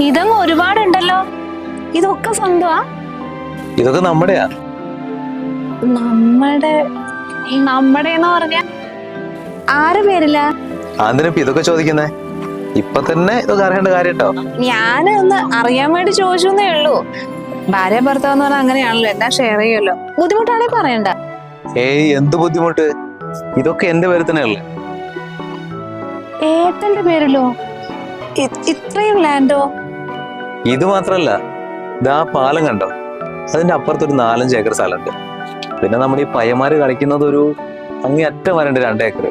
ഇതങ്ങ് ഒരുപാടുണ്ടല്ലോ. ഇതൊക്കെ സ്വന്തമാ? ഇതൊക്കെ നമ്മുടെയാ. നമ്മടെ നമ്മടെ എന്ന് പറഞ്ഞ ആരെ പേരില്ല ആന്തിനിപ്പ ഇതൊക്കെ ചോദിക്കുന്നേ? ഇപ്പൊ തന്നെ ഇതൊക്കെ അറിയേണ്ട കാര്യട്ടോ? ഞാൻ ഒന്ന് അറിയാൻ വേണ്ടി ചോദിച്ചേ ഉള്ളൂ. ഭാര്യ ഭർത്താവ് എന്ന് പറഞ്ഞാൽ അങ്ങനെയാണല്ലോ എല്ലാം ഷെയർ ചെയ്യുമല്ലോ. ബുദ്ധിമുട്ടാണെങ്കിൽ പറയണ്ട. ഏയ് എന്ത് ബുദ്ധിമുട്ട്? ഇതൊക്കെ എന്റെ പേര് തന്നെയല്ലേ? ഏട്ടന്റെ പേരിലോ? ഇത്രയും ലാൻഡോ ഇത് മാത്രല്ല ഇതാ പാലം കണ്ടോ? അതിന്റെ അപ്പുറത്തൊരു നാലഞ്ച് ഏക്കർ സ്ഥലമുണ്ട്. പിന്നെ നമ്മുടെ ഈ പയ്യന്മാര് കളിക്കുന്നത് ഒരു അങ്ങേ അറ്റം വരണ്ട് രണ്ട് ഏക്കർ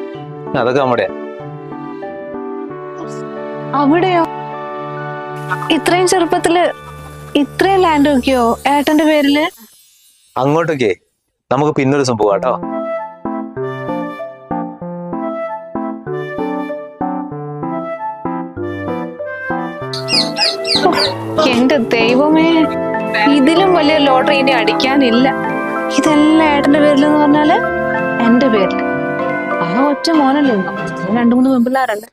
അതൊക്കെ നമ്മുടെ അവിടെയോ? ഇത്രയും ചെറുപ്പത്തിൽ ഇത്രയും ലാൻഡ് ഒക്കെയോ ഏട്ടന്റെ പേരിൽ? അങ്ങോട്ടൊക്കെ. നമുക്ക് പിന്നൊരു സംഭവം കേട്ടോ. എന്റെ ദൈവമേ ഇതിലും വലിയ ലോട്ടറി ഇനി അടിക്കാനില്ല. ഇതെല്ലാം ഏട്ടന്റെ പേരിലെന്ന് പറഞ്ഞാൽ എന്റെ പേരിൽ ആ ഒറ്റ മോനല്ലേ രണ്ടു മൂന്ന് പെമ്പിള്ളാരുണ്ട്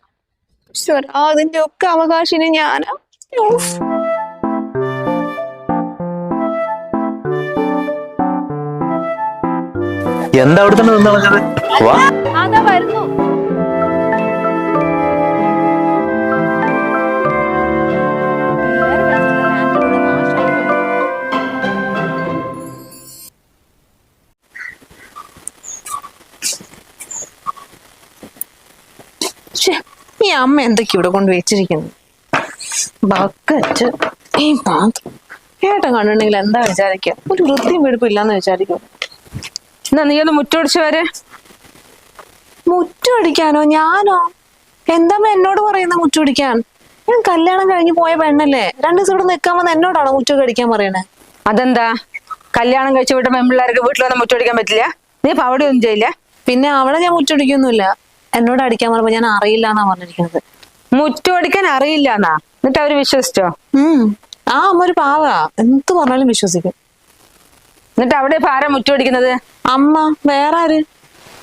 അതിന്റെ ഒക്കെ അവകാശിന് ഞാൻ ഉഫ്. എന്താ അവിടെ തന്നെ നിന്ന് വാ. അതാ വരുന്നു. അമ്മ എന്തൊക്കെ ഇവിടെ കൊണ്ട് വെച്ചിരിക്കുന്നു? ബക്കറ്റ് ഈ പാത്രം. ഏട്ടൻ കണ്ടിട്ടുണ്ടെങ്കിൽ എന്താ വിചാരിക്കുക ഒരു വൃത്തിയും വെടുപ്പും ഇല്ലാന്ന് വിചാരിക്കും. എന്നാ നീ ഒന്ന് മുറ്റോടിച്ചു വരെ. മുറ്റൊടിക്കാനോ ഞാനോ? എന്താമ്മ എന്നോട് പറയുന്ന മുറ്റടിക്കാൻ ഞാൻ കല്യാണം കഴിഞ്ഞ് പോയ പെണ്ണല്ലേ. രണ്ടു ദിവസം ഇവിടെ നിൽക്കാൻ വന്ന എന്നോടാണോ മുറ്റൊക്കെ അടിക്കാൻ പറയണേ? അതെന്താ? കല്യാണം കഴിച്ചു വിട്ട പെൺപിള്ളേർക്ക് വീട്ടിൽ വന്ന് മുറ്റൊടിക്കാൻ പറ്റില്ല? നീ ഇപ്പൊ അവിടെ ഒന്നും ചെയ്യില്ല? പിന്നെ അവിടെ ഞാൻ മുറ്റമടിക്കൊന്നുമില്ല എന്നോട് അടിക്കാൻ പറഞ്ഞപ്പോ ഞാൻ അറിയില്ല എന്നാ പറഞ്ഞിരിക്കുന്നത്. മുറ്റോടിക്കാൻ അറിയില്ല എന്നാ എന്നിട്ട് അവർ വിശ്വസിച്ചോ? ഉം. ആ അമ്മ ഒരു പാവ. എന്ത് പറഞ്ഞാലും വിശ്വസിക്കും. എന്നിട്ട് അവിടെ ഇപ്പൊ ആരാ മുറ്റോടിക്കുന്നത് അമ്മ വേറെ ആര്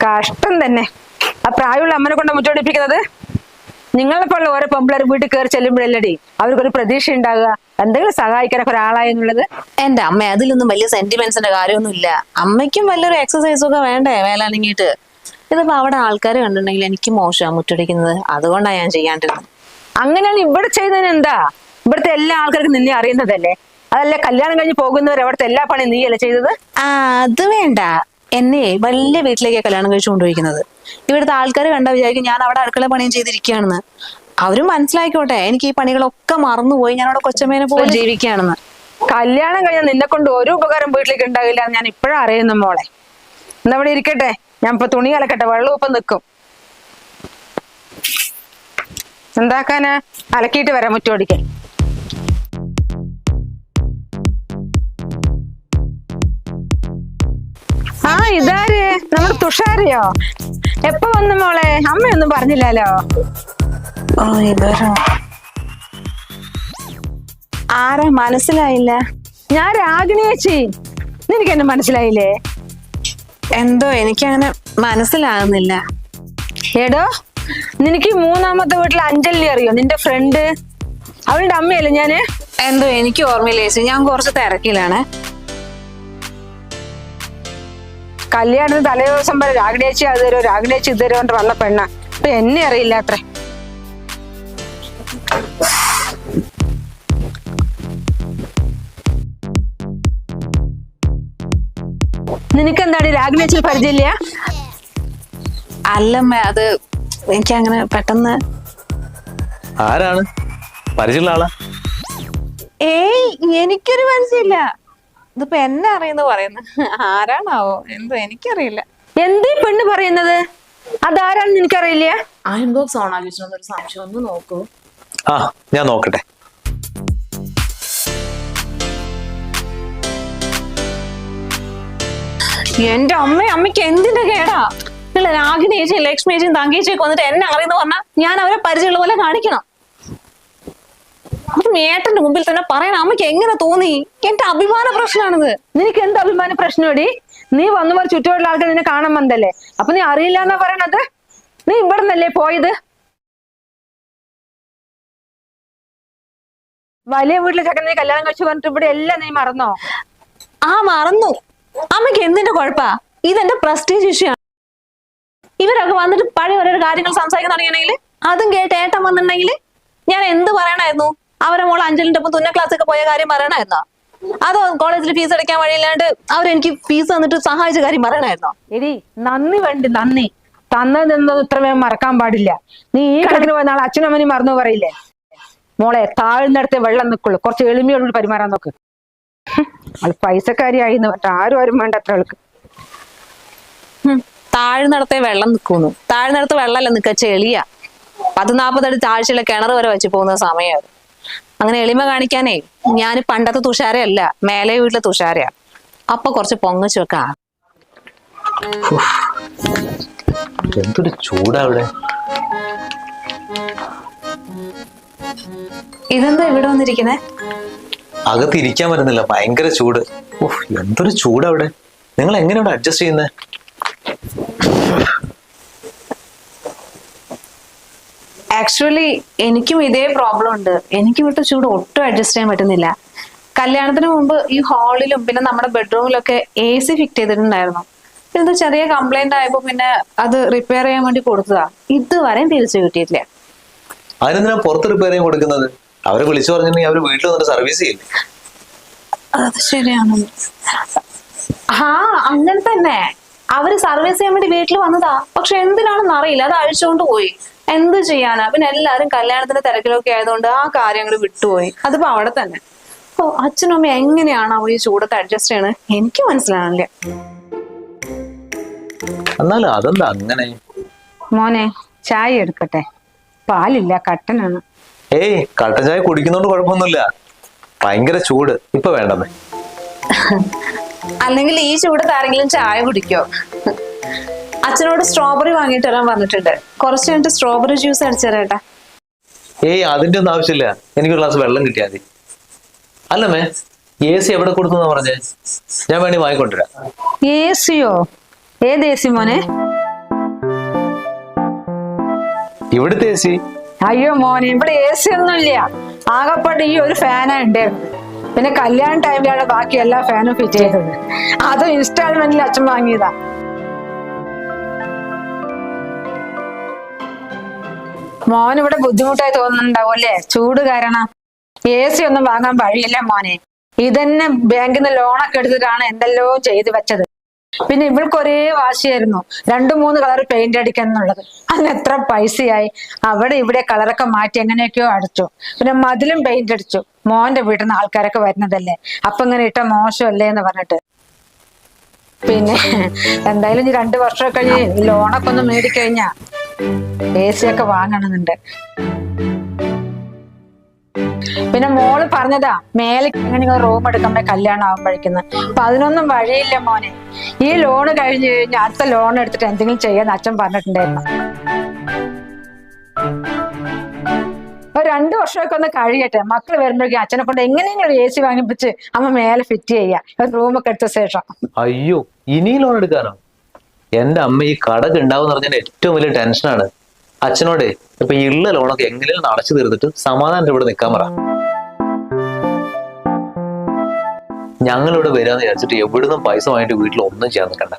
കഷ്ടം തന്നെ. ആ പ്രായമുള്ള അമ്മനെ കൊണ്ട് മുറ്റോടിപ്പിക്കുന്നത് നിങ്ങളെപ്പോലുള്ള ഓരോ പെമ്പിളർ വീട്ടിൽ കയറി ചെല്ലുമ്പോഴല്ലടി അവർക്കൊരു പ്രതീക്ഷ ഉണ്ടാകുക എന്തെങ്കിലും സഹായിക്കാനൊക്കെ ഒരാളായെന്നുള്ളത് എന്റെ അമ്മ അതിലൊന്നും വലിയ സെന്റിമെന്റ്സിന്റെ കാര്യമൊന്നും ഇല്ല അമ്മയ്ക്കും വലിയൊരു എക്സസൈസും ഒക്കെ വേണ്ടേ വേലാണെങ്കിട്ട് ഇതിപ്പോ അവിടെ ആൾക്കാർ കണ്ടിട്ടുണ്ടെങ്കിൽ എനിക്ക് മോശമാണ് മുറ്റടിക്കുന്നത്. അതുകൊണ്ടാണ് ഞാൻ ചെയ്യാണ്ടിരുന്നത്. അങ്ങനെയാണ് ഇവിടെ ചെയ്യുന്നതിന് എന്താ? ഇവിടുത്തെ എല്ലാ ആൾക്കാർക്കും നിന്നെ അറിയുന്നതല്ലേ? അതല്ലേ കല്യാണം കഴിഞ്ഞ് പോകുന്നവർ അവിടുത്തെ എല്ലാ പണിയും നീയല്ലേ ചെയ്തത്? ആ അത് വേണ്ട. എന്നെ വലിയ വീട്ടിലേക്ക് കല്യാണം കഴിച്ചു കൊണ്ടുപോയിരിക്കുന്നത് ഇവിടുത്തെ ആൾക്കാർ കണ്ട വിചാരിക്കും ഞാൻ അവിടെ അടുക്കള പണിയും ചെയ്തിരിക്കുകയാണെന്ന്. അവരും മനസ്സിലാക്കിക്കോട്ടെ എനിക്ക് ഈ പണികളൊക്കെ മറന്നുപോയി. ഞാൻ അവിടെ കൊച്ചമ്മേനെ പോലെ ജീവിക്കുകയാണെന്ന്. കല്യാണം കഴിഞ്ഞാൽ നിന്നെ കൊണ്ട് ഒരു ഉപകാരം വീട്ടിലേക്ക് ഉണ്ടാകില്ല ഞാൻ ഇപ്പോഴും അറിയുന്നു മോളെ. എന്നവിടെ ഇരിക്കട്ടെ. ഞാൻ ഇപ്പൊ തുണി അലക്കട്ടെ വെള്ളം ഇപ്പൊ നിക്കും. എന്താക്കാനാ? അലക്കിയിട്ട് വരാം മുറ്റോടിക്കാൻ ആ ഇതാര്? നമ്മൾ തുഷാരയോ? എപ്പോ വന്നു മോളെ? അമ്മയൊന്നും പറഞ്ഞില്ലല്ലോ. ആരാ? മനസ്സിലായില്ല. ഞാൻ രാഗിണി ചേച്ചി. നിനക്ക് എന്നെ മനസ്സിലായില്ലേ? എന്തോ എനിക്കങ്ങനെ മനസ്സിലാകുന്നില്ല എടോ നിനക്ക് ഈ മൂന്നാമത്തെ വീട്ടിൽ അഞ്ജലി അറിയോ? നിന്റെ ഫ്രണ്ട് അവളുടെ അമ്മയല്ലേ ഞാൻ? എന്തോ എനിക്ക് ഓർമ്മയില്ല ചേച്ചി. ഞാൻ കുറച്ച് തിരക്കിലാണ്. കല്യാണത്തിന് തലേ ദിവസം വരെ രാഗിണേച്ചി അത് തരുമോ? രാഗിണേച്ചി ഇത് തരുമോ? വന്ന പെണ്ണ. അപ്പൊ എന്നെ അറിയില്ല അത്രേ. നിനക്കെന്താണ് രാഗ്നേച്ചിൽ പരിചയമില്ല? അല്ലമ്മ അത് എനിക്ക് അങ്ങനെ പെട്ടെന്ന് ആരാണ്? പരിചയമുള്ള ആളാ? ഏയ് എനിക്കൊരു പരിചയമില്ല. ഇതിപ്പോ എന്നെ അറിയുന്ന പറയുന്നു ആരാണാവോ? എന്തോ എനിക്കറിയില്ല. എന്തേ പെണ്ണ് പറയുന്നത്? അതാരാണെന്ന് നിനക്കറിയില്ല? ഓൺ സംശയം ഒന്ന് നോക്കൂ. ആ ഞാൻ നോക്കട്ടെ. എന്റെ അമ്മ അമ്മയ്ക്ക് എന്തിന്റെ കേടാ? നിങ്ങൾ രാഗിനി ചേച്ചിയും ലക്ഷ്മി ചേച്ചിയും തങ്കേച്ചിയൊക്കെ വന്നിട്ട് എന്നെ അറിയുന്ന പറഞ്ഞാൽ ഞാൻ അവരെ പരിചയമുള്ള പോലെ കാണിക്കണം. അതും മുമ്പിൽ തന്നെ പറയണ അമ്മയ്ക്ക് എങ്ങനെ തോന്നി? എന്റെ അഭിമാന പ്രശ്നമാണിത്. നിനക്ക് എന്ത് അഭിമാന പ്രശ്നമടി? നീ വന്നു പോലെ ചുറ്റുമുള്ള ആൾക്ക് നിന്നെ കാണാൻ വന്നല്ലേ അപ്പൊ നീ അറിയില്ല എന്നാ പറയണത്? നീ ഇവിടെ നിന്നല്ലേ പോയത്? വലിയ വീട്ടിലെ നീ കല്യാണം കഴിച്ചു പറഞ്ഞിട്ട് ഇവിടെ എല്ലാം നീ മറന്നോ? ആ മറന്നു. അമ്മയ്ക്ക് എന്തിന്റെ കുഴപ്പാ? ഇതെന്റെ പ്രസ്റ്റീജ് ഇഷ്യൂ ആണ്. ഇവരൊക്കെ വന്നിട്ട് പഴയ ഓരോ കാര്യങ്ങൾ സംസാരിക്കാൻ തുടങ്ങിയെങ്കിൽ അതും കേട്ട് ഏട്ടൻ വന്നിട്ടുണ്ടെങ്കിൽ ഞാൻ എന്ത് പറയണായിരുന്നു അവരെ മോൾ അഞ്ചലിന്റെ ഒപ്പം തുന്ന ക്ലാസ്സൊക്കെ പോയ കാര്യം പറയണായിരുന്നോ അതോ കോളേജിൽ ഫീസ് അടയ്ക്കാൻ വഴിയില്ലാണ്ട് അവരെനിക്ക് ഫീസ് തന്നിട്ട് സഹായിച്ച കാര്യം പറയണായിരുന്നോ എടി നന്ദി വേണ്ടി നന്ദി. തന്നതെന്നത് ഇത്രമേ മറക്കാൻ പാടില്ല. നീ ഈ കണക്കിന് നാളെ അച്ഛനമ്മനും മറന്നു പറയില്ലേ? മോളെ താഴ്ന്നിടത്തെ വെള്ളം നിൽക്കുള്ളൂ കുറച്ച് എളിമയോടുകൂടി പെരുമാറാൻ നോക്ക്. ഹും, അവൾ പൈസക്കാരിയായി ആരും ആരും വേണ്ട അത്ര അവൾക്ക് താഴ്ന്നടത്തെ താഴ്ന്നിടത്തെ വെള്ളം നിൽക്കുന്നു താഴ്ന്നിടത്ത് വെള്ളമല്ല നിൽക്കുക ചെളിയ. പത്ത് നാൽപ്പതടി താഴ്ചയിലെ കിണർ വരെ വെച്ച് പോകുന്ന സമയമാണ് അങ്ങനെ എളിമ കാണിക്കാനേ ഞാൻ പണ്ടത്തെ തുഷാരയല്ല മേലെ വീട്ടിലെ തുഷാരയാ. അപ്പൊ കുറച്ച് പൊങ്ങച്ചു വെക്കാ. എന്തൊരു ചൂടാ ഇവിടെ ഇതെന്താ ഇവിടെ വന്നിരിക്കുന്നേ? അകത്ത് ഇരിക്കാൻ പറ്റുന്നില്ല. ഭയങ്കര ചൂട്. ഓഹ് എന്തൊരു ചൂട് അവിടെ. നിങ്ങൾ എങ്ങനെയാണ് അഡ്ജസ്റ്റ് ചെയ്യുന്നത് ആക്ച്വലി എനിക്കും ഇതേ പ്രോബ്ലം ഉണ്ട്. എനിക്ക് ഇവിടുത്തെ ചൂട് ഒട്ടും അഡ്ജസ്റ്റ് ചെയ്യാൻ പറ്റുന്നില്ല. കല്യാണത്തിന് മുമ്പ് ഈ ഹാളിലും പിന്നെ നമ്മുടെ ബെഡ്റൂമിലൊക്കെ എ സി ഫിറ്റ് ചെയ്തിട്ടുണ്ടായിരുന്നു. പിന്നെ ഇത് ചെറിയ കംപ്ലൈന്റ് ആയപ്പോ പിന്നെ അത് റിപ്പയർ ചെയ്യാൻ വേണ്ടി കൊടുത്തതാ. ഇതുവരെയും തിരിച്ചു കിട്ടിയിട്ടില്ല. അതിനെന്തിനാ പുറത്ത് റിപ്പയർ ചെയ്യാൻ കൊടുക്കുന്നത്? അവരെ വിളിച്ചു പറഞ്ഞിട്ടുണ്ടെങ്കിൽ അവർ വീട്ടിൽ വന്നിട്ട് സർവീസ് ചെയ്യില്ല? അത് ശരിയാണ്. ആ അങ്ങനെ തന്നെ. അവർ സർവീസ് ചെയ്യാൻ വേണ്ടി വീട്ടിൽ വന്നതാ. പക്ഷെ എന്തിനാണെന്ന് അറിയില്ല. അത് അഴിച്ചുകൊണ്ട് പോയി. എന്ത് ചെയ്യാനാ? പിന്നെ എല്ലാരും കല്യാണത്തിന്റെ തിരക്കിലൊക്കെ ആയതുകൊണ്ട് ആ കാര്യങ്ങൾ വിട്ടുപോയി. അതിപ്പോ അവിടെ തന്നെ. ഓ അച്ഛനും അമ്മ എങ്ങനെയാണ് അവ ഈ ചൂടത്ത് അഡ്ജസ്റ്റ് ചെയ്യണത് എനിക്ക് മനസ്സിലാവില്ല എന്നാലും അതെന്താ അങ്ങനെ? മോനെ ചായ എടുക്കട്ടെ. പാലില്ല കട്ടനാണ്. ഏയ് കട്ടൻ ചായ കുടിക്കുന്നോണ്ട് കുഴപ്പമൊന്നുമില്ല. ഭയങ്കര ചൂട്. ഇപ്പൊ വേണ്ടെന്നേ. അല്ലെങ്കിൽ ഈ ചൂടത്ത് ആരെങ്കിലും ചായ കുടിക്കോ? അച്ഛനോട് സ്ട്രോബെറി വാങ്ങിയിട്ട് വരാൻ പറഞ്ഞിട്ടുണ്ട്. കുറച്ച് കഴിഞ്ഞിട്ട് സ്ട്രോബെറി ജ്യൂസ് അടിച്ചു തരാട്ടാ ഏയ് അതിന്റെ ഒന്നും ആവശ്യമില്ല. എനിക്ക് ഗ്ലാസ് വെള്ളം കിട്ടിയാൽ മതി. അല്ലമ്മേ എ സി എവിടെ കൊടുത്തെന്നാ പറഞ്ഞേ? ഞാൻ വേണി വാങ്ങിക്കൊണ്ടുവരാം. എ സിയോ ഏത് എ സി മോനെ? ഇവിടുത്തെ എ സി അയ്യോ മോനെ ഇവിടെ എ സി ഒന്നും ഇല്ല. ആകപ്പാട് ഈ ഒരു ഫാനാ ഉണ്ടായിരുന്നു പിന്നെ കല്യാണ ടൈമിലാണ് ബാക്കി എല്ലാ ഫാനും ഫിറ്റ് ചെയ്തത്. അത് ഇൻസ്റ്റാൾമെന്റിൽ അച്ഛൻ വാങ്ങിയതാ. മോൻ ഇവിടെ ബുദ്ധിമുട്ടായി തോന്നുന്നുണ്ടാവും അല്ലേ? ചൂട് കാരണം. എ സി ഒന്നും വാങ്ങാൻ വഴിയില്ല മോനെ. ഇതന്നെ ബാങ്കിൽ നിന്ന് ലോണൊക്കെ എടുത്തിട്ടാണ് എന്തെല്ലോ ചെയ്തു വെച്ചത്. പിന്നെ ഇവൾക്ക് ഒരേ വാശിയായിരുന്നു. രണ്ടു മൂന്ന് കളർ പെയിന്റ് അടിക്കാൻ എന്നുള്ളത്. അന്ന് എത്ര പൈസയായി അവിടെ ഇവിടെ കളറൊക്കെ മാറ്റി എങ്ങനെയൊക്കെയോ അടിച്ചു. പിന്നെ മതിലും പെയിന്റ് അടിച്ചു. മോന്റെ വീട്ടിൽ നിന്ന് ആൾക്കാരൊക്കെ വരുന്നതല്ലേ. അപ്പൊ ഇങ്ങനെ ഇട്ട മോശമല്ലേ എന്ന് പറഞ്ഞിട്ട്. പിന്നെ എന്തായാലും ഇനി രണ്ടു വർഷമൊക്കെ കഴിഞ്ഞ് ലോണൊക്കെ ഒന്ന് മേടിക്കഴിഞ്ഞാ എ സി ഒക്കെ വാങ്ങണമെന്നുണ്ട്. പിന്നെ മോൾ പറഞ്ഞതാ മേലെ എങ്ങനെ റൂം എടുക്കുമ്പോ കല്യാണം ആവുമ്പോഴേക്കുന്നു. അപ്പൊ അതിനൊന്നും വഴിയില്ല മോനെ. ഈ ലോണ് കഴിഞ്ഞു കഴിഞ്ഞാൽ അടുത്ത ലോൺ എടുത്തിട്ട് എന്തെങ്കിലും ചെയ്യാന്ന് അച്ഛൻ പറഞ്ഞിട്ടുണ്ടായിരുന്നു. ഒരു രണ്ടു വർഷമൊക്കെ ഒന്ന് കഴിയട്ടെ. മക്കൾ വരുമ്പോഴേക്കും അച്ഛനെ കൊണ്ട് എങ്ങനെയെങ്കിലും എ സി വാങ്ങിപ്പിച്ച് അമ്മ മേലെ ഫിറ്റ് ചെയ്യാം. റൂമൊക്കെ എടുത്ത ശേഷം. അയ്യോ ഇനി ലോൺ എടുക്കാനോ? എന്റെ അമ്മ ഈ കടക്ക് ഉണ്ടാവും പറഞ്ഞാൽ ഏറ്റവും വലിയ ടെൻഷനാണ് അച്ഛനോടെ ഇപ്പൊ ഇള്ള ലോണൊക്കെ എങ്ങനെയും അടച്ചു തീർത്തിട്ട് സമാധാനത്തിൽ ഇവിടെ നിൽക്കാൻ പറ. ഞങ്ങൾ ഇവിടെ വരാന്ന് വിചാരിച്ചിട്ട് എവിടുന്നും പൈസ വാങ്ങിട്ട് വീട്ടിൽ ഒന്നും ചെയ്യാൻ നിൽക്കണ്ട.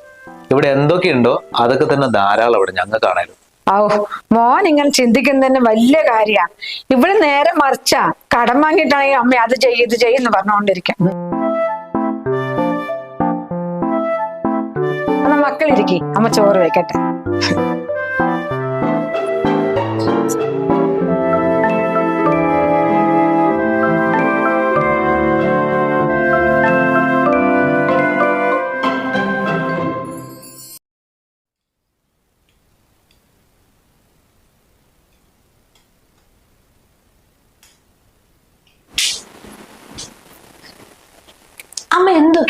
ഇവിടെ എന്തൊക്കെയുണ്ടോ അതൊക്കെ തന്നെ ധാരാളം ഇവിടെ ഞങ്ങൾ കാണാനും ഓ മോൻ ഇങ്ങനെ ചിന്തിക്കുന്നതന്നെ വലിയ കാര്യാ. ഇവിടെ നേരെ മറിച്ചാ കടം വാങ്ങിയിട്ടാണെങ്കിൽ അമ്മ അത് ചെയ്യ് ഇത് ചെയ്യുന്നു പറഞ്ഞുകൊണ്ടിരിക്കാം. മക്കളിരിക്കി. അമ്മ ചോറ് വെക്കട്ടെ.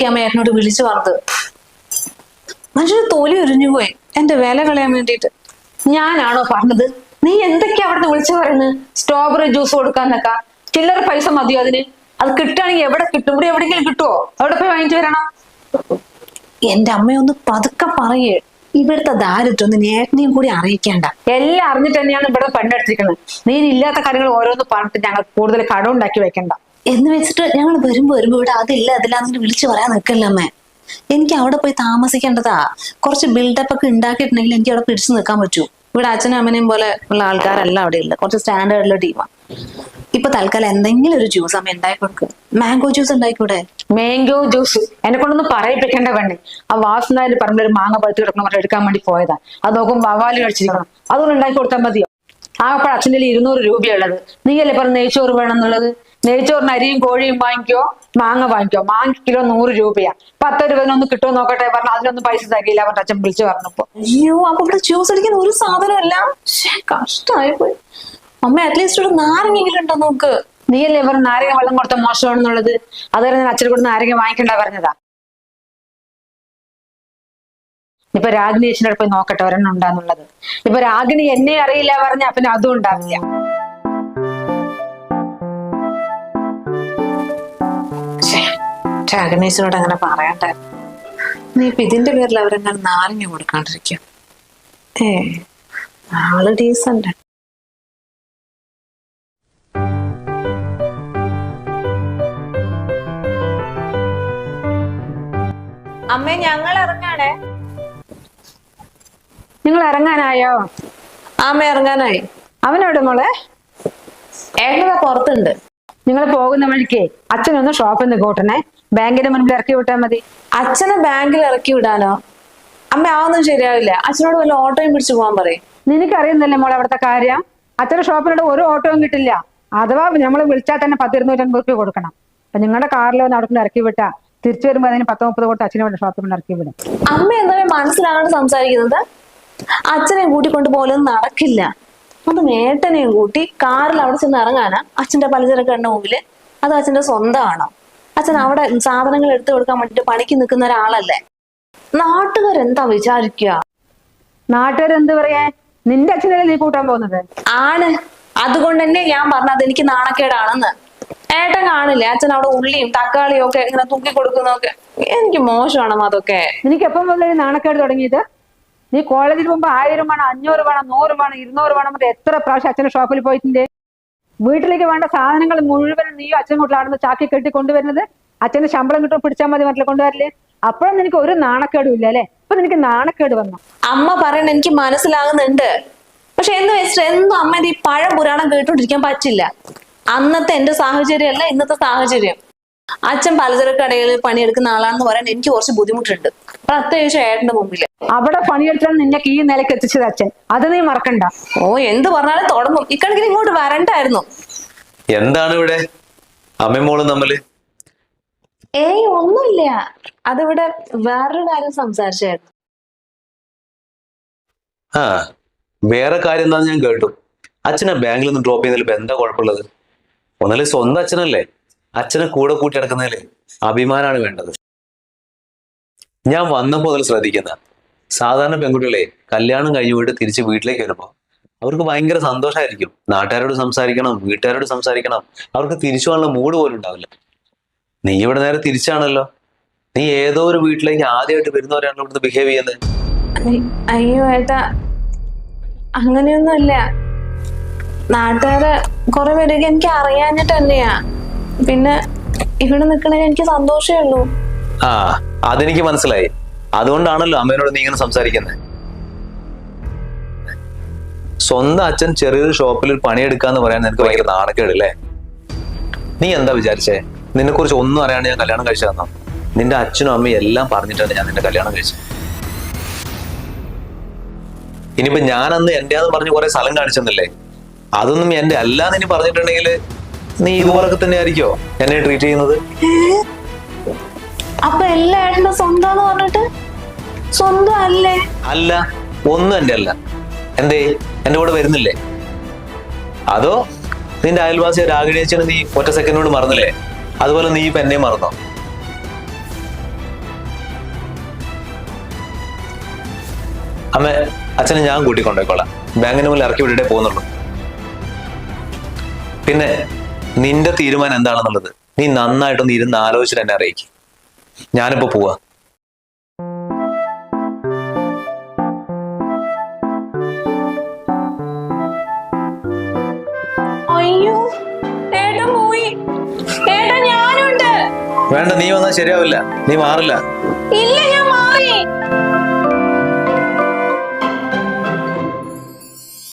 അമ്മ എന്നോട് വിളിച്ചു പറഞ്ഞത്. മനുഷ്യന് തോലി ഉരിഞ്ഞു പോയി. എന്റെ വില കളയാൻ വേണ്ടിയിട്ട്. ഞാനാണോ പറഞ്ഞത്? നീ എന്തൊക്കെയാ അവിടുന്ന് വിളിച്ചു പറയുന്നത്? സ്ട്രോബെറി ജ്യൂസ് കൊടുക്കാൻ കൊടുക്കാന്നൊക്കെ. ചില്ലറ പൈസ മതിയോ അതിന്? അത് കിട്ടുകയാണെങ്കിൽ എവിടെ കിട്ടും? ഇവിടെ എവിടെയെങ്കിലും കിട്ടുമോ അവിടെ പോയി വാങ്ങിച്ചു വരണം എന്റെ അമ്മയൊന്ന് പതുക്കെ പറയേ. ഇവിടുത്തെ ദാരിദ്ര്യം ഒന്ന് നേട്ടനെയും കൂടി അറിയിക്കേണ്ട. എല്ലാം അറിഞ്ഞിട്ട് തന്നെയാണ് ഇവിടെ പെണ്ണെടുത്തിരിക്കുന്നത് നീ ഇല്ലാത്ത കാര്യങ്ങൾ ഓരോന്ന് പറഞ്ഞിട്ട് ഞങ്ങൾ കൂടുതൽ കടം ഉണ്ടാക്കി വെക്കണ്ട. എന്ന് വെച്ചിട്ട് ഞങ്ങൾ വരുമ്പോ വരുമ്പോ ഇവിടെ അതില്ല അതില്ലാന്നിട്ട് വിളിച്ചു പറയാൻ നിൽക്കല്ല അമ്മേ. എനിക്ക് അവിടെ പോയി താമസിക്കേണ്ടതാ. കുറച്ച് ബിൽഡപ്പ് ഒക്കെ ഉണ്ടാക്കിയിട്ടുണ്ടെങ്കിൽ എനിക്ക് അവിടെ പിടിച്ചു നിൽക്കാൻ പറ്റൂ. ഇവിടെ അച്ഛനും അമ്മനെയും പോലെ ഉള്ള ആൾക്കാരല്ല അവിടെ ഉള്ളത്. കുറച്ച് സ്റ്റാൻഡേർഡിലുള്ള ടീമാണ് ഇപ്പൊ തൽക്കാലം എന്തെങ്കിലും ഒരു ജ്യൂസ് അമ്മ ഉണ്ടാക്കി കൊടുക്കും. മാംഗോ ജ്യൂസ് ഉണ്ടായിക്കൂടെ മാംഗോ ജ്യൂസ് എന്നെ കൊണ്ടൊന്നും പറയിപ്പിക്കേണ്ട വേണ്ടേ ആ വാസനായിട്ട് പറഞ്ഞൊരു മാങ്ങ പഴുത്ത് കിടക്കണം പറഞ്ഞ് എടുക്കാൻ വേണ്ടി പോയതാ. അത് നോക്കും വവാലി കഴിച്ചിരിക്കണം. അതുകൊണ്ട് ഉണ്ടാക്കി കൊടുത്താൽ മതിയോ? ആകപ്പോൾ അച്ഛന്റെ ഇരുന്നൂറ് രൂപയുള്ളത് നീയല്ലേ പറഞ്ഞ നെയ്ച്ചോറ് വേണം എന്നുള്ളത്? നെയ്ച്ചോറിന് അരിയും കോഴിയും വാങ്ങിക്കോ മാങ്ങ വാങ്ങിക്കോ. മാങ്ങ കിലോ നൂറ് രൂപയാ. പത്ത് രൂപനൊന്ന് കിട്ടുമോ നോക്കട്ടെ പറഞ്ഞു അതിനൊന്നും പൈസ തകയില്ല പറഞ്ഞ അച്ഛൻ വിളിച്ചു പറഞ്ഞപ്പോ. അയ്യോ അപ്പൊ ഇവിടെ ജ്യൂസ് അടിക്കുന്ന ഒരു സാധനമല്ല കഷ്ടമായി പോയി അമ്മ അറ്റ്ലീസ്റ്റ് ഒരു നാരങ്ങെങ്കിലും ഉണ്ടോ നോക്ക്? നീയല്ലേ പറഞ്ഞ നാരങ്ങ വെള്ളം കൊടുത്ത മോശമാണെന്നുള്ളത്? അതുവരെ ഞാൻ അച്ഛനെ കൂടെ നാരങ്ങ വാങ്ങിക്കണ്ട പറഞ്ഞതാ. ഇപ്പൊ രാഗിണി അച്ഛനോട് പോയി നോക്കട്ടെ ഒരെണ്ണം ഉണ്ടാന്നുള്ളത് ഇപ്പൊ രാഗിണി എന്നെ അറിയില്ല പറഞ്ഞ പിന്നെ അതും ഉണ്ടാവില്ല. അഗ്നേശനോട് അങ്ങനെ പറയണ്ടായിരുന്നു നീ ഇപ്പൊ ഇതിന്റെ പേരിൽ അവരെങ്ങനെ നാരങ്ങ കൊടുക്കാണ്ടിരിക്കും? ഏ ആൾ ഡീസന്റ് അമ്മേ ഞങ്ങൾ ഇറങ്ങാണേ. നിങ്ങൾ ഇറങ്ങാനായോ? അമ്മ ഇറങ്ങാനായി. അവനോട് മോളെ? ഏട്ടനെ പുറത്തുണ്ട്. നിങ്ങൾ പോകുന്ന വഴിക്ക് അച്ഛനൊന്ന് ഷോപ്പിൽ നിന്ന് കൂട്ടണേ. ബാങ്കിന്റെ മുൻപിൽ ഇറക്കി വിട്ടാൽ മതി. അച്ഛനെ ബാങ്കിൽ ഇറക്കി വിടാനോ? അമ്മ ആവൊന്നും ശരിയാവില്ല. അച്ഛനോട് വല്ല ഓട്ടോയും പിടിച്ചു പോകാൻ പറയും. നിനക്കറിയുന്നില്ലേ മോളെ അവിടുത്തെ കാര്യം? അച്ഛന്റെ ഷോപ്പിനോട് ഒരു ഓട്ടോയും കിട്ടില്ല. അഥവാ നമ്മൾ വിളിച്ചാൽ തന്നെ പത്ത് ഇരുന്നൂറ്റമ്പത് രൂപ കൊടുക്കണം. അപ്പൊ നിങ്ങളുടെ കാറിൽ വന്ന് അവിടെ ഇറക്കി വിട്ടാ തിരിച്ചു വരുമ്പോൾ അതിന് പത്ത് മുപ്പത് കൊടുത്ത് അച്ഛനെ വേണ്ട ഷോപ്പിൽ നിന്ന് ഇറക്കി വിടും. അമ്മ എന്നെ മനസ്സിലാണ് സംസാരിക്കുന്നത് അച്ഛനെ കൂട്ടിക്കൊണ്ട് പോലും നടക്കില്ല. അത് മേട്ടനെയും കൂട്ടി കാറിൽ അവിടെ ചെന്ന് ഇറങ്ങാനാ അച്ഛന്റെ പലചരക്ക് എണ്ണ മുമ്പിൽ അത് അച്ഛന്റെ സ്വന്തമാണോ? അച്ഛൻ അവിടെ സാധനങ്ങൾ എടുത്തു കൊടുക്കാൻ വേണ്ടിട്ട് പണിക്ക് നിൽക്കുന്ന ഒരാളല്ലേ? നാട്ടുകാരെന്താ വിചാരിക്കുക നാട്ടുകാരെന്ത് പറയാ? നിന്റെ അച്ഛനല്ലേ നീ കൂട്ടാൻ പോകുന്നത്? ആണ്. അതുകൊണ്ട് തന്നെ ഞാൻ പറഞ്ഞത് എനിക്ക് നാണക്കേടാണെന്ന്. ഏട്ടൻ കാണില്ലേ? അച്ഛൻ അവിടെ ഉള്ളിയും തക്കാളിയും ഒക്കെ ഇങ്ങനെ തൂക്കി കൊടുക്കുന്നതൊക്കെ. എനിക്ക് മോശമാണ് അതൊക്കെ? എനിക്ക് എപ്പം മുതൽ നാണക്കേട് തുടങ്ങിയത്? നീ കോളേജിൽ പോകുമ്പോ ആയിരം വേണം അഞ്ഞൂറ് വേണം നൂറ് വേണം ഇരുന്നൂറ് വേണം എത്ര പ്രാവശ്യം അച്ഛന്റെ ഷോപ്പിൽ പോയിട്ടുണ്ട്? വീട്ടിലേക്ക് വേണ്ട സാധനങ്ങൾ മുഴുവൻ നീ അച്ഛൻ വീട്ടിലാണെന്ന് ചാക്കി കെട്ടി കൊണ്ടുവരുന്നത്? അച്ഛന്റെ ശമ്പളം കിട്ടും പിടിച്ചാൽ മതി മറ്റുള്ള കൊണ്ടുവരില്ലേ? അപ്പോഴും നിനക്ക് ഒരു നാണക്കേടും ഇല്ല അല്ലെ? അപ്പൊ നിനക്ക് നാണക്കേട് വന്നു. അമ്മ പറയണ എനിക്ക് മനസ്സിലാകുന്നുണ്ട്. പക്ഷെ എന്ന് വെച്ചിട്ട് എന്നും അമ്മ ഈ പഴം പുരാണം കേട്ടോണ്ടിരിക്കാൻ പറ്റില്ല. അന്നത്തെ എന്റെ സാഹചര്യം അല്ല ഇന്നത്തെ സാഹചര്യം. അച്ഛൻ പലചരക്ക് കടയിൽ പണിയെടുക്കുന്ന ആളാണെന്ന് പറയാൻ എനിക്ക് കുറച്ച് ബുദ്ധിമുട്ടുണ്ട്. പ്രത്യേകിച്ച് ഏട്ടന്റെ മുമ്പിൽ അവിടെ പണിയെടുത്താൽ നിന്നെ ഈ നിലയ്ക്ക് എത്തിച്ചത് അച്ഛൻ. അത് നീ മറക്കണ്ട. ഓ എന്ത് പറഞ്ഞാലും തുടങ്ങും. ഇക്കണക്കിന് ഇങ്ങോട്ട് വരണ്ടായിരുന്നു. എന്താണ് ഇവിടെ? അമ്മയും മോളും തമ്മിൽ? ഏയ് ഒന്നുമില്ല. അതിവിടെ വേറൊരു കാര്യം സംസാരിച്ചായിരുന്നു. ആ വേറെ കാര്യം എന്താന്ന് ഞാൻ കേട്ടു. അച്ഛനെ ബാങ്കിൽ നിന്ന് ഡ്രോപ്പ് ചെയ്യുന്നതിൽ എന്താ കുഴപ്പമുള്ളത്? ഒന്നല്ലേ സ്വന്തം അച്ഛനല്ലേ? അച്ഛനെ കൂടെ കൂട്ടി നടക്കുന്നതിൽ അഭിമാനമാണ് വേണ്ടത്. ഞാൻ വന്നപ്പോൾ മുതൽ ശ്രദ്ധിക്കുന്ന സാധാരണ പെൺകുട്ടികളെ കല്യാണം കഴിഞ്ഞു പോയിട്ട് തിരിച്ച് വീട്ടിലേക്ക് വരുമ്പോൾ അവർക്ക് ഭയങ്കര സന്തോഷമായിരിക്കും നാട്ടുകാരോട് സംസാരിക്കണം വീട്ടുകാരോട് സംസാരിക്കണം. അവർക്ക് തിരിച്ചു പോകാനുള്ള മൂഡ് പോലും ഉണ്ടാവില്ല. നീ ഇവിടെ നേരെ തിരിച്ചാണല്ലോ. നീ ഏതോ ഒരു വീട്ടിലേക്ക് ആദ്യമായിട്ട് വരുന്നവരാണല്ലോ ഇവിടുന്ന് ബിഹേവ് ചെയ്യുന്നത്. അയ്- അയ്യോ ഏട്ടാ. അങ്ങനെയൊന്നുമില്ല. നാട്ടുകാര് കുറെ പേരൊക്കെ എനിക്ക് അറിയാഞ്ഞിട്ട് തന്നെയാ. പിന്നെ ഇവിടെ നിക്കണതിൽ എനിക്ക് സന്തോഷമേ ഉള്ളൂ. ആ അതെനിക്ക് മനസ്സിലായി. അതുകൊണ്ടാണല്ലോ അമ്മേനോട് നീ ഇങ്ങനെ സംസാരിക്കുന്നത് സ്വന്തം അച്ഛൻ ചെറിയൊരു ഷോപ്പിൽ പണിയെടുക്കാന്ന് പറയാൻ നിനക്ക് ഭയങ്കര നാണക്കേടല്ലേ? നീ എന്താ വിചാരിച്ചേ? നിന്നെ കുറിച്ച് ഒന്നും അറിയാണ്ട് ഞാൻ കല്യാണം കഴിച്ചു തന്നോ നിന്റെ അച്ഛനും അമ്മയും എല്ലാം പറഞ്ഞിട്ടാണ് ഞാൻ നിന്റെ കല്യാണം കഴിച്ചത്. ഇനിയിപ്പോ ഞാനന്ന് എന്റെയാന്ന് പറഞ്ഞ് കുറെ സ്ഥലം കാണിച്ചെന്നല്ലേ? അതൊന്നും എന്റെ അല്ലാന്ന് ഇനി പറഞ്ഞിട്ടുണ്ടെങ്കിൽ നീ ഇതുപോലൊക്കെ തന്നെ ആയിരിക്കോ എന്നെ ട്രീറ്റ് ചെയ്യുന്നത്? അപ്പൊ എല്ലാ ഏട്ടന്റെ സ്വന്തം പറഞ്ഞിട്ട്? സ്വന്തം അല്ലേ? അല്ല ഒന്നും എന്റെ അല്ല. എന്തേ എന്റെ കൂടെ വരുന്നില്ലേ? അതോ നിന്റെ അയൽവാസി രാഗിണിയച്ചന് നീ ഒറ്റ സെക്കൻഡിനോട് മറന്നില്ലേ? അതുപോലെ നീ ഇപ്പൊ എന്നെ മറന്നോ? അമ്മ അച്ഛനെ ഞാൻ കൂട്ടിക്കൊണ്ടേക്കോളാം ബാങ്കിന് മുന്നിൽ ഇറക്കി വിട്ടിട്ടേ പോകുന്നുള്ളൂ. പിന്നെ നിന്റെ തീരുമാനം എന്താണെന്നുള്ളത് നീ നന്നായിട്ടൊന്ന് ഇരുന്ന് ആലോചിച്ചിട്ട് എന്നെ അറിയിക്കും. ഞാനിപ്പോ പോവാ. അയ്യോ ഏട്ടൻ പോയി. ഞാനുണ്ട്. വേണ്ട നീ വന്നാൽ ശരിയാവില്ല. നീ മാറില്ല. ഇല്ല ഞാൻ മാറി.